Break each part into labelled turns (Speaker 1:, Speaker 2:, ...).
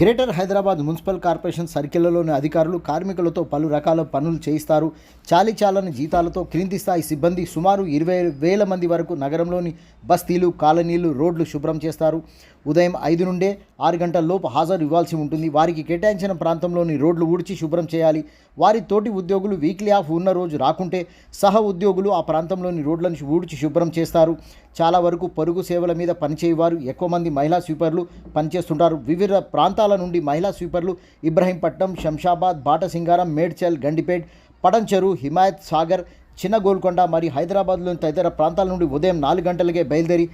Speaker 1: Greater Hyderabad municipal corporation సర్కిళ్ళలోని అధికారులు కార్మికులతో పలు రకాల పనులు చేయిస్తారు. చాలీచాలని జీతాలతో క్రింది స్థాయి సిబ్బంది సుమారు ఇరవై వేల మంది వరకు నగరంలోని బస్తీలు కాలనీలు రోడ్లు శుభ్రం చేస్తారు. ఉదయం ఐదు నుండే ఆరు గంటల లోపు హాజరు ఇవ్వాల్సి ఉంటుంది. వారికి కేటాయించిన ప్రాంతంలోని రోడ్లు ఊడ్చి శుభ్రం చేయాలి. వారి తోటి ఉద్యోగులు వీక్లీ ఆఫ్ ఉన్న రోజు రాకుంటే సహ ఉద్యోగులు ఆ ప్రాంతంలోని రోడ్లను ఊడ్చి శుభ్రం చేస్తారు. చాలా వరకు పొరుగు సేవల మీద పనిచేయవారు. ఎక్కువ మంది మహిళా స్వీపర్లు పనిచేస్తుంటారు. వివిధ ప్రాంతాల నుండి మహిళా స్వీపర్లు ఇబ్రహీంపట్నం శంషాబాద్ బాటసింగారం మేడ్చల్ గండిపేట్ పడంచెరు హిమాయత్ సాగర్ చిన్న గోల్కొండ మరియు హైదరాబాద్లోని తదితర ప్రాంతాల నుండి ఉదయం నాలుగు గంటలకే బయలుదేరి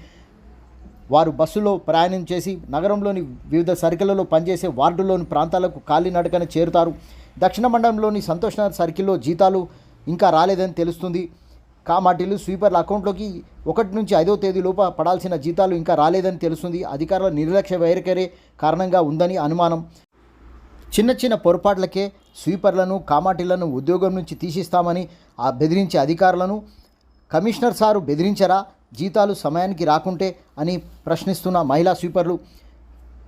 Speaker 1: వారు బస్సులో ప్రయాణం చేసి నగరంలోని వివిధ సర్కిళ్ళలో పనిచేసే వార్డులోని ప్రాంతాలకు కాలినడకన చేరుతారు. దక్షిణ మండలంలోని సంతోష్ నగర్ సర్కిల్లో జీతాలు ఇంకా రాలేదని తెలుస్తుంది. కామాటిలు స్వీపర్ల అకౌంట్లోకి ఒకటి నుంచి ఐదో తేదీలోప పడాల్సిన జీతాలు ఇంకా రాలేదని తెలుస్తుంది. అధికారుల నిర్లక్ష్య వైఖరే కారణంగా ఉందని అనుమానం. చిన్న చిన్న పొరపాట్లకే స్వీపర్లను కామాటిలను ఉద్యోగం నుంచి తీసిస్తామని ఆ బెదిరించే అధికారులను కమిషనర్ సారు బెదిరించరా? జీతాలు సమయానికి రాకుంటే అని ప్రశ్నిస్తున్న మహిళా స్వీపర్లు.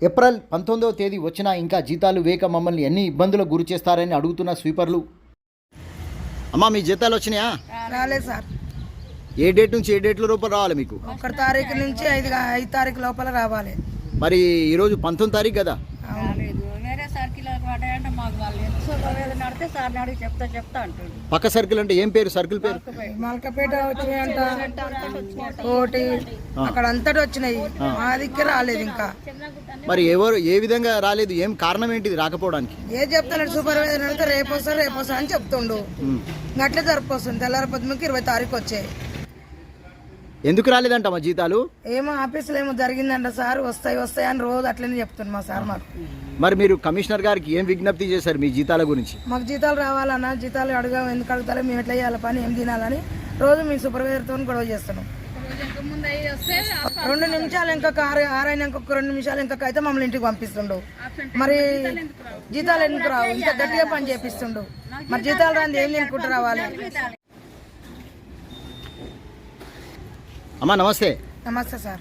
Speaker 1: ఏప్రిల్ పంతొమ్మిదవ తేదీ వచ్చినా ఇంకా జీతాలు వేక మమ్మల్ని ఎన్ని ఇబ్బందులకు గురి చేస్తారని అడుగుతున్న స్వీపర్లు. అమ్మా మీ జీతాలు వచ్చినాయా?
Speaker 2: రాలేదు సార్.
Speaker 1: ఏ డేట్ నుంచి ఏ డేట్ల రూపాయలు రావాలి మీకు?
Speaker 2: ఒకటి తారీఖు నుంచి ఐదు ఐదు తారీఖు లోపల రావాలి.
Speaker 1: మరి ఈరోజు పంతొమ్మిది తారీఖు కదా?
Speaker 3: రాలేదు వేరే సర్కిల్ పడ్డాయంటే మాకు నడితే అడిగి చెప్తా చెప్తా
Speaker 1: పక్క సర్కిల్ అంటే ఏం పేరు? సర్కిల్ పేరు?
Speaker 2: మల్కపేట. వచ్చినాయంట. కోటి. అక్కడ అంతటి వచ్చినాయి. మా దిక్కు రాలేదు ఇంకా.
Speaker 1: మరి ఎవరు ఏ విధంగా రాలేదు? ఏం కారణం ఏంటిది రాకపోవడానికి?
Speaker 2: ఏ చెప్తున్నాడు సూపర్వైజర్ అడిగితే రేపు వస్తారు రేపు వస్తారు అని చెప్తుండు.
Speaker 1: ఉమ్.
Speaker 2: గట్లే జరుపుకొస్తుంది తెల్లారి పొద్దుమకి ఇరవై తారీఖు వచ్చాయి.
Speaker 1: ఎందుకు రాలేదంట మా జీతాలు?
Speaker 2: ఏమో ఆఫీసులో ఏమో జరిగిందంట సార్ వస్తాయి వస్తాయి అని రోజు అట్లనే చెప్తుంది మా సార్ మాకు.
Speaker 1: మరి మీరు కమిషనర్ గారికి ఏం విజ్ఞప్తి చేశారు మీ జీతాల గురించి?
Speaker 2: మాకు జీతాలు రావాలన్నా జీతాలు అడగా ఎందుకు అడుగుతారో మేము ఎట్లా చేయాలి పని ఏం తినాలని రోజు మీ సూపర్వైజర్తో గొడవ చేస్తున్నాం. రెండు నిమిషాలు ఇంకొక ఆరు ఆరైన ఇంకొక రెండు నిమిషాలు ఇంకొక అయితే మమ్మల్ని ఇంటికి పంపిస్తుండు. మరి జీతాలు ఎందుకు రావు? ఇంత గట్టిగా పని చేపిస్తుండు. మరి జీతాలు రాని ఏం తినుకుంటూ రావాలి?
Speaker 1: అమ్మా నమస్తే.
Speaker 2: నమస్తే సార్.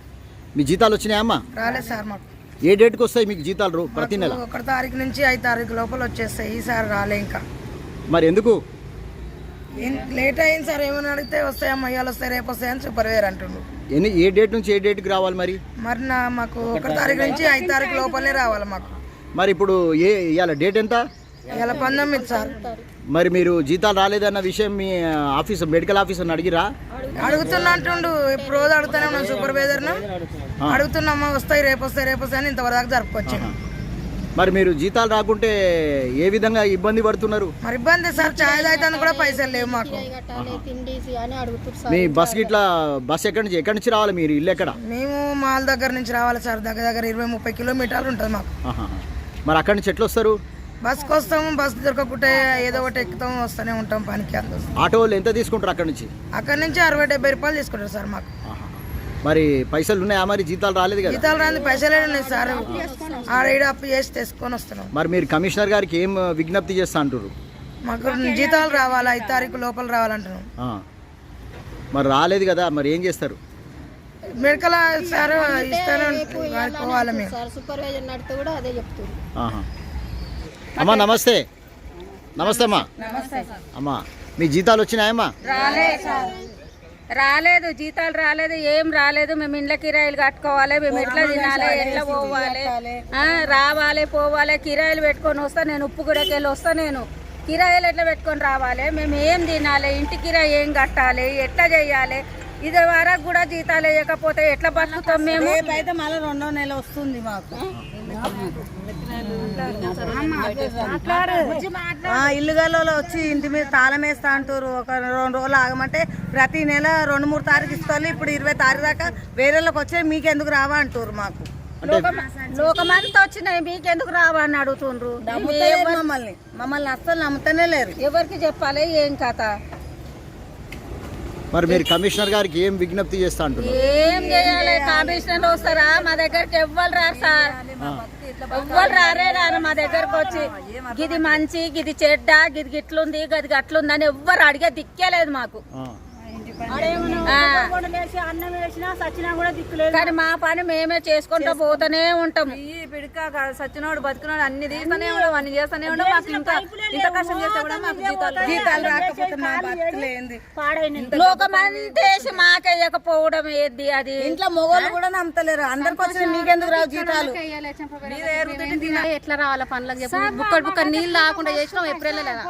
Speaker 1: మీ జీతాలు వచ్చినాయా అమ్మా?
Speaker 2: రాలేదు సార్ మాకు.
Speaker 1: ఏ డేట్కి వస్తాయి మీకు జీతాలు రో- ప్రతి నెల?
Speaker 2: ఒకటి తారీఖు నుంచి ఐదు తారీఖు లోపల వచ్చేస్తాయి. ఈసారి రాలే ఇంకా.
Speaker 1: మరి ఎందుకు?
Speaker 2: ఏం- లేట్ అయింది సార్. ఏమైనా అడిగితే వస్తాయమ్మా ఇవాళ వస్తాయి రేపు వస్తాయని సూపర్వైజర్ అంటుండు.
Speaker 1: ఎన్ని ఏ డేట్ నుంచి ఏ డేట్కి రావాలి మరి?
Speaker 2: మరి నా మాకు ఒకటి తారీఖు నుంచి ఐదు తారీఖు లోపలే రావాలి మాకు.
Speaker 1: మరి ఇప్పుడు ఏ ఇవాళ డేట్ ఎంత?
Speaker 2: ఇలా పంతొమ్మిది సార్.
Speaker 1: మరి మీరు జీతాలు రాలేదన్న విషయం మీ ఆఫీసర్ మెడికల్ ఆఫీసర్ని అడిగిరా?
Speaker 2: అడుగుతున్నట్టుండు ఇప్పుడు రోజు అడుగుతానే ఉన్నాం సూపర్వైజర్ను అడుగుతున్నామా వస్తాయి రేపు వస్తాయి రేపు వస్తాయి అని ఇంతవరకు దాకా జరుపుకొచ్చాను
Speaker 1: మరి మీరు జీతాలు రాకుంటే ఏ విధంగా ఇబ్బంది పడుతున్నారు?
Speaker 2: మరి ఇబ్బంది సార్ ఛాయ్ తాగుతాను కూడా పైసలు లేవు మాకు.
Speaker 1: మీ బస్ గిట్లా బస్ ఎక్కడి నుంచి ఎక్కడి నుంచి రావాలి మీరు? ఇల్లు ఎక్కడ?
Speaker 2: మేము మాల్ దగ్గర నుంచి రావాలి సార్ దగ్గర దగ్గర ఇరవై ముప్పై కిలోమీటర్లు ఉంటుంది మాకు.
Speaker 1: మరి అక్కడి నుంచి ఎట్లా వస్తారు
Speaker 2: బస్కి వస్తాము బస్ దొరకకుంటే ఏదో ఒకటి ఎక్కుతాము వస్తూనే ఉంటాం పనికి అందు
Speaker 1: ఆటో వాళ్ళు ఎంత తీసుకుంటారు అక్కడి నుంచి?
Speaker 2: అక్కడ నుంచి అరవై డెబ్బై రూపాయలు తీసుకుంటారు సార్ మాకు.
Speaker 1: మరి పైసలు ఉన్నాయా మరి? జీతాలు రాలేదు కదా?
Speaker 2: జీతాలు రాని పైసలే ఉన్నాయి సార్. ఆడ ఈడ అప్పు చేసి తెచ్చుకొని వస్తున్నాం.
Speaker 1: మరి మీరు కమిషనర్ గారికి ఏం విజ్ఞప్తి చేస్తా అంటారు
Speaker 2: మాకు జీతాలు రావాలి ఐదు తారీఖు లోపల రావాలంటున్నాం.
Speaker 1: ఆ. మరి రాలేదు కదా మరి ఏం చేస్తారు?
Speaker 2: మెడికల్ సార్ ఇస్తాను పోవాలి మేము.
Speaker 3: సార్ సూపర్వైజర్ నడితే కూడా అదే చెప్తుంది
Speaker 1: ఆహా. అమ్మా నమస్తే. నమస్తే అమ్మా. అమ్మా మీ జీతాలు వచ్చినాయమ్మా
Speaker 4: రాలేదు సార్. రాలేదు జీతాలు రాలేదు ఏం రాలేదు. మేము ఇండ్ల కిరాయిలు కట్టుకోవాలి మేము ఎట్లా తినాలి ఎట్లా పోవాలి? ఆ, రావాలి పోవాలి కిరాయిలు పెట్టుకొని వస్తా నేను ఉప్పు కూడా వెళ్ళి వస్తా నేను. కిరాయిలు ఎట్లా పెట్టుకొని రావాలి? మేము ఏం తినాలి? ఇంటి కిరాయి ఏం కట్టాలి? ఎట్లా చేయాలి? ఇది వరకు కూడా జీతాలు వేయకపోతే ఎట్లా బతుకుతాం మేము?
Speaker 2: అయితే మళ్ళీ రెండో నెల వస్తుంది మాకు. ఇల్లు గల్లలో వచ్చి ఇంటి మీద తాళం వేస్తా అంటారు. ఒక రెండు రోజులు ఆగమంటే ప్రతి నెల రెండు మూడు తారీఖు ఇస్తారు ఇప్పుడు ఇరవై తారీఖు దాకా వేరేళ్ళకి వచ్చే మీకెందుకు రావా అంటారు మాకు.
Speaker 4: లోకమంతా వచ్చినాయి మీకెందుకు రావని అడుగుతుండ్రు?
Speaker 2: మమ్మల్ని. మమ్మల్ని అస్సలు నమ్ముతూనే లేరు.
Speaker 4: ఎవరికి చెప్పాలి? ఏం కథ?
Speaker 1: మరి మీరు కమిషనర్ గారికి ఏం విజ్ఞప్తి చేస్తా అంటున్నారు?
Speaker 4: ఏం చేయాలి? కమిషనర్ వస్తారా? మా దగ్గరికి ఎవ్వరు రారు సార్. ఎవ్వరు రారే మా దగ్గరకు వచ్చి. గిది మంచి గిది చెడ్డ గిది గిట్లుంది గది గట్లుంది అని ఎవ్వరు అడిగే దిక్కే లేదు మాకు.
Speaker 3: అన్నం వేసినా సచ్చినా కూడా దిక్కులేదు
Speaker 4: కానీ మా పని మేమే చేసుకుంటూ పోతూనే ఉంటాము
Speaker 5: ఈ పిడక సచ్చినోడు బతుకున్నాడు అన్ని తీస్తూనే ఉండవు అన్ని చేస్తూనే ఉండవు. మాకు ఇంత ఇంత కష్టం చేస్తే కూడా మాకు జీతాలు
Speaker 2: జీతాలు రాకపోతే మా బతుకులేంది.
Speaker 4: లోకమంతేసి మాకేయకపోవడం ఏది అది?
Speaker 2: ఇంట్లో మొగోళ్ళు కూడా నమ్మతలేరు. అందరికి వచ్చిన మీకెందుకు రావు జీతాలు?
Speaker 6: ఎట్లా రావాలా పనులకు చెప్పి? బుక్కడు బుక్క నీళ్ళు తాగకుండా చేసినాం ఏప్రిల్ లేదా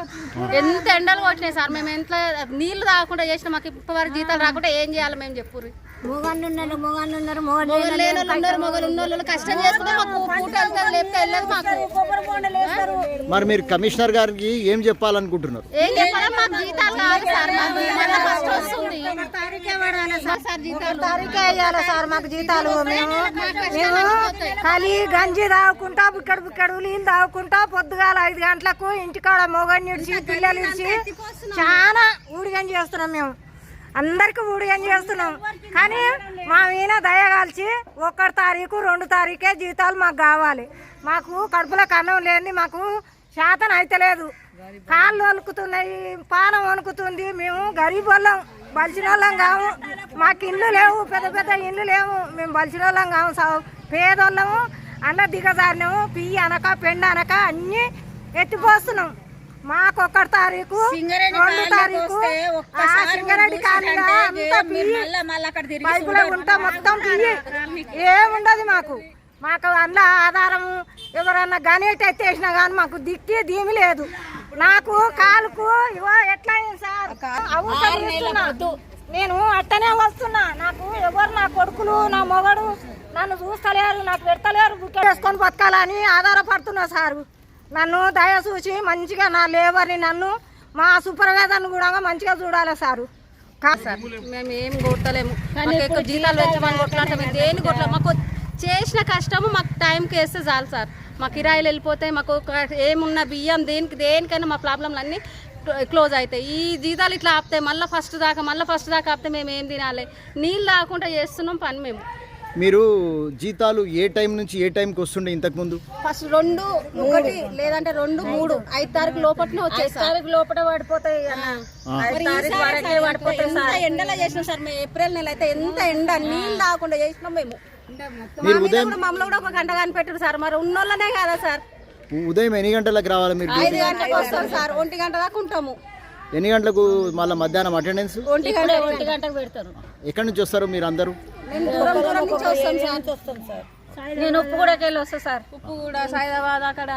Speaker 6: ఎంత ఎండలు కొట్టినాయి సార్? మేము ఎంత నీళ్ళు తాగకుండా చేసినాం మాకు ఇప్పటివరకు జీతాలు రాకుండా ఏం చేయాలి మేము చెప్పుర్రి?
Speaker 3: మొగళ్ళు ఉన్నారు మొగళ్ళు ఉన్నారు మొగలు
Speaker 6: మొగలు లేని వాళ్ళు ఉన్నారు మొగలు ఉన్న వాళ్ళు కష్టం చేసుకుంటే మాకు పూట వెళ్తారు లేకపోతే వెళ్ళదు మాకు.
Speaker 1: మరి మీరు కమిషనర్ గారికి ఏం చెప్పాలనుకుంటున్నారు?
Speaker 6: ఏం చెప్పాలి? మాకు జీతాలు సార్ మాకు మళ్ళీ ఫస్ట్ వస్తుంది. సార్ జీతాలు
Speaker 7: తారీఖే వేయాలి సార్ మాకు జీతాలు మేము మేము ఖాళీ గంజి తాగుకుంటా బుక్కడు బుక్కడు నీళ్ళు తాగుకుంటా పొద్దుగాల ఐదు గంటలకు ఇంటికాడ మొగని ఇడిచి పిల్లలు ఇడిచి చాలా ఊడిగంజి చేస్తున్నాం మేము. అందరికి ఊడిగంజి చేస్తున్నాం? కానీ మా మీద దయగాల్చి ఒక్కటి తారీఖు రెండు తారీఖే జీతాలు మాకు కావాలి. మాకు కడుపులో కన్నం లేని మాకు శాతం అయితలేదు కాళ్ళు వణుకుతున్నాయి పానం వణుకుతుంది. మేము గరీబ్ వాళ్ళం బలిసిన వాళ్ళం కాము. మాకు ఇల్లు లేవు పెద్ద పెద్ద ఇల్లు లేవు. మేము బలిసిన వాళ్ళం కాము సా- పేదోళ్ళము అన్న దిగజారినాము పియ్యి అనక పెండ అనక అన్నీ ఎత్తిపోస్తున్నాం. మాకు ఒక్కటి తారీఖు రెండు తారీఖు. ఆ సింగరెడ్డి పైపులో ఉంటా మొత్తం పియ్యి ఏముండదు మాకు. మాకు అందులో ఆధారము ఎవరన్నా గనేట్ ఎత్తేసినా కానీ మాకు దిక్కి దీమి లేదు. నాకు కాలుకు ఇవో ఎట్లా సార్? అవసరం. నేను అట్టనే వస్తున్నా. నాకు ఎవరు నా కొడుకులు నా మొగడు నన్ను చూస్తలేరు నాకు పెడతలేరు బుక్ వేసుకొని బతకాలని ఆధారపడుతున్నా సారు. నన్ను దయ చూసి మంచిగా నా లేబర్ని నన్ను మా సూపర్వైజర్ని కూడా మంచిగా చూడాలి సారు. కా-
Speaker 6: సార్ మేము ఏం కొట్టలేము. ఎక్కువ జీతాలు పెంచమని దేని కొట్టలేము మాకు చేసిన కష్టము మాకు టైంకి వేస్తే చాలు సార్. మా కిరాయిలు వెళ్ళిపోతాయి మాకు ఒక- ఏమున్న బియ్యం దేనికి దేనికైనా మా ప్రాబ్లంలు అన్నీ క్లోజ్ అవుతాయి. ఈ జీతాలు ఇట్లా ఆపుతాయి మళ్ళీ ఫస్ట్ దాకా మళ్ళీ ఫస్ట్ దాకా ఆపితే మేము ఏం తినాలి? నీళ్ళు తాగకుండా చేస్తున్నాం పని మేము.
Speaker 1: మీరు జీతాలు ఏ టైం నుంచి ఏ టైంకి వస్తుండే ఇంతకుముందు?
Speaker 6: ఫస్ట్ రెండు ఒకటి లేదంటే రెండు మూడు. ఐదు తారీఖు లోపలనే వచ్చేసి.
Speaker 4: తారీఖు లోపల పడిపోతాయి
Speaker 6: ఎండలో చేసినాం సార్ మేము? ఏప్రిల్ నెల అయితే ఎంత ఎండ నీళ్ళు తాగకుండా చేసినాం మేము.
Speaker 1: మీరు ఉదయం
Speaker 6: మమ్మల్ని కూడా ఒక గంట కనిపెట్టారు సార్. మరి ఉన్నోళ్ళనే కదా సార్.
Speaker 1: ఉదయం ఎన్ని గంటలకు రావాలి మీరు
Speaker 6: ఐదు గంటలకు వస్తాం సార్. ఒంటి గంట దాకా ఉంటాము.
Speaker 1: ఎన్ని గంటలకు మళ్ళీ మధ్యాహ్నం అటెండెన్స్?
Speaker 6: ఒంటి గంట
Speaker 4: ఒంటి గంటకు పెడతారు.
Speaker 1: ఎక్కడి నుంచి వస్తారు మీరు అందరూ
Speaker 6: మేము దూరం దూరం నుంచి వస్తాం సార్.
Speaker 4: నేను ఉప్పు కూడా వెళ్ళి వస్తా సార్.
Speaker 6: ఉప్పు కూడా సైదాబాద్ అక్కడ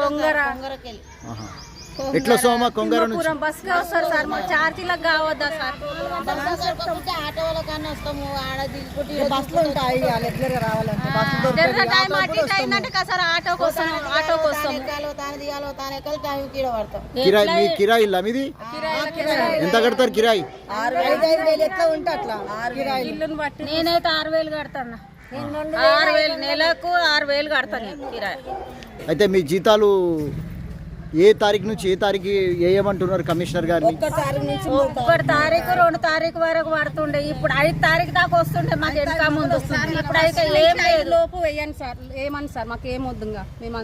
Speaker 4: కొంగర.
Speaker 1: ఎట్లా సోమా? కొంగర
Speaker 6: పూరం వస్తారు సార్. మాకు ఛార్జీలకు కావద్దా సార్? జర టైం అటు ఇటు అయిందంటే కదా సార్ ఆటోకి వస్తాం ఆటోకి వస్తాం
Speaker 1: కిరాయి మీ కిరాయి ఇల్లా మీది? ఎంత కడతారు కిరాయి?
Speaker 4: నేనైతే ఆరు వేలు కడతాను ఆరు వేలు నెలకు ఆరు వేలు కడతాను కిరాయి.
Speaker 1: అయితే మీ జీతాలు ఏ తారీఖు నుంచి ఏ తారీఖు వేయమంటున్నారు కమిషనర్ గారిని?
Speaker 4: ఒకటి తారీఖు రెండు తారీఖు వరకు పడుతుండే. ఇప్పుడు ఐదు తారీఖు దాకా వస్తుండే మాకు వెనక ముందు వస్తుంది. ఇప్పుడు అయితే ఏం
Speaker 6: లోపు వేయండి సార్. ఏమని సార్? మాకు ఏం వద్దుగా మేము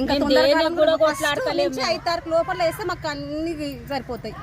Speaker 6: ఇంకా తొందరగా ఐదు తారీఖు లోపల వేస్తే మాకు అన్ని సరిపోతాయి.